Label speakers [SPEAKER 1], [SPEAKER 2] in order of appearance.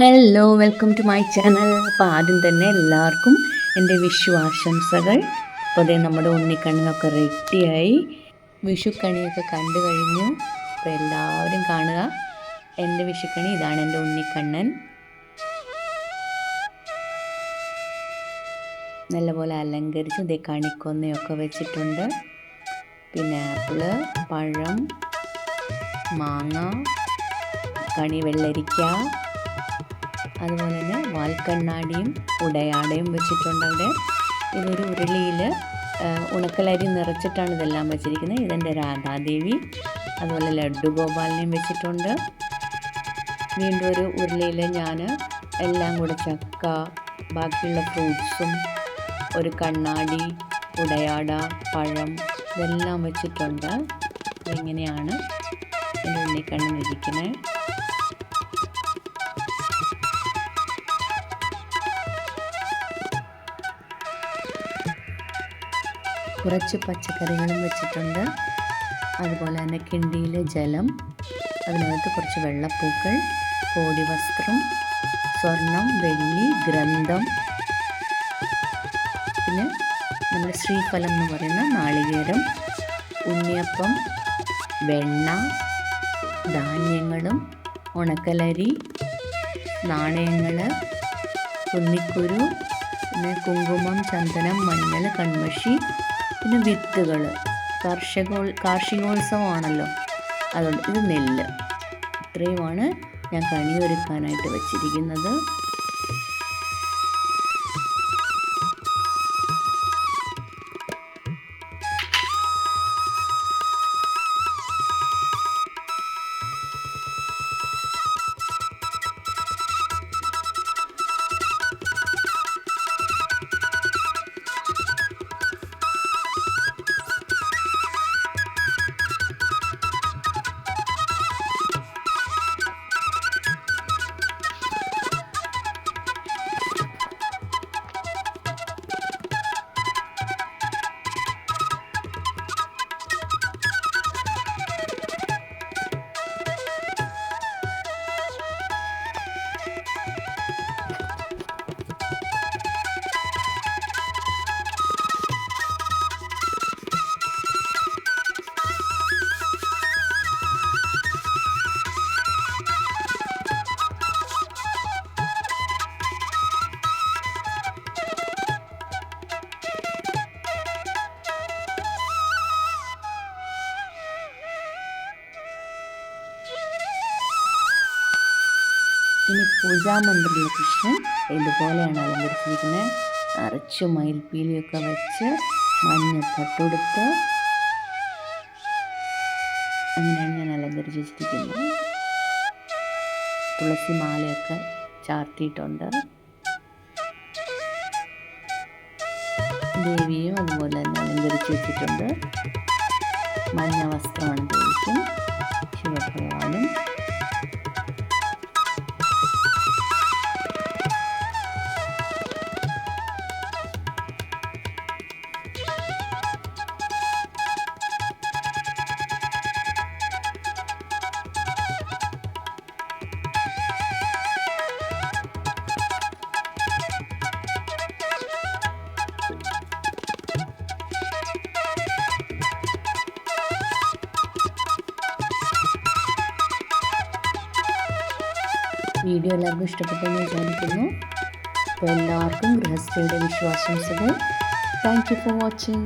[SPEAKER 1] Hello welcome to my channel അപ്പോൾ ആദ്യം തന്നെ എല്ലാവർക്കും എന്റെ വിഷു ആശംസകൾ. അപ്പോൾ അതേ നമ്മുടെ ഉണ്ണിക്കണ്ണിനൊക്കെ റെഡിയായി വിഷുക്കണിയൊക്കെ കണ്ടു കഴിഞ്ഞു. അപ്പോൾ എല്ലാവരും കാണുക. എന്റെ വിഷുക്കണി ഇതാണ് എന്റെ ഉണ്ണിക്കണ്ണൻ. നല്ലപോലെ അലങ്കരിച്ച് ഇതേ കണിക്കൊന്നയൊക്കെ വെച്ചിട്ടുണ്ട്. പിന്നെ ആപ്പിൾ പഴം മാങ്ങ കണി വെള്ളരിക്ക. അതുപോലെ തന്നെ വാൽക്കണ്ണാടിയും ഉടയാടയും വെച്ചിട്ടുണ്ട് അവിടെ. ഇതൊരു ഉരുളിയിൽ ഉണക്കലരി നിറച്ചിട്ടാണ് ഇതെല്ലാം വെച്ചിരിക്കുന്നത്. ഇതെന്റെ രാധാദേവി അതുപോലെ ലഡ്ഡു ഗോപാലിനെയും വെച്ചിട്ടുണ്ട്. വീണ്ടും ഒരു ഉരുളിയിൽ ഞാൻ എല്ലാം കൂടെ ചക്ക ബാക്കിയുള്ള ഫ്രൂട്ട്സും ഒരു കണ്ണാടി ഉടയാട പഴം ഇതെല്ലാം വെച്ചിട്ടുണ്ട്. ഇങ്ങനെയാണ് എന്റെ ഉണ്ണിക്കണ്ണൻ ഇരിക്കുന്നത്? കുറച്ച് പച്ചക്കറികളും വെച്ചിട്ടുണ്ട്. അതുപോലെ തന്നെ കിണ്ടിയിലെ ജലം അതിനകത്ത് കുറച്ച് വെള്ളപ്പൂക്കൾ കോടി വസ്ത്രം സ്വർണം വെള്ളി ഗ്രന്ഥം പിന്നെ നമ്മുടെ ശ്രീഫലം എന്ന് പറയുന്ന നാളികേരം ഉണ്ണിയപ്പം വെണ്ണ ധാന്യങ്ങളും ഉണക്കലരി നാണയങ്ങൾ കുന്നിക്കുരു പിന്നെ കുങ്കുമം ചന്ദനം മഞ്ഞൾ കൺമഷി പിന്നെ വിത്തുകൾ. കാർഷികോ കാർഷികോത്സവമാണല്ലോ. അതുകൊണ്ട് ഇത് നെല്ല്. ഇത്രയുമാണ് ഞാൻ കണി ഒരുക്കാനായിട്ട് വെച്ചിരിക്കുന്നത്. ഇനി പൂജാമന്ത്രിലെ കൃഷ്ണൻ ഇതുപോലെയാണ് അലങ്കരിച്ചിരിക്കുന്നത്. അരച്ച് മയിൽപ്പീലിയൊക്കെ വെച്ച് മഞ്ഞ പട്ടുടുത്ത് അങ്ങനെയാണ് ഞാൻ അലങ്കരിച്ച് വെച്ചിരിക്കുന്നത്. തുളസി മാലയൊക്കെ ചാർത്തിയിട്ടുണ്ട്. ദേവിയും അതുപോലെ തന്നെ അലങ്കരിച്ച് വെച്ചിട്ടുണ്ട്. മഞ്ഞ വസ്ത്രമാണ് ദേവിക്കും ശിവഭഗവാനും വീഡിയോ എല്ലാവർക്കും ഇഷ്ടപ്പെട്ടെന്ന് വിചാരിക്കുന്നു. അപ്പോൾ എല്ലാവർക്കും ഗൃഹസ്ഥയുടെ വിശ്വാസംസകൾ താങ്ക് യു ഫോർ വാച്ചിങ്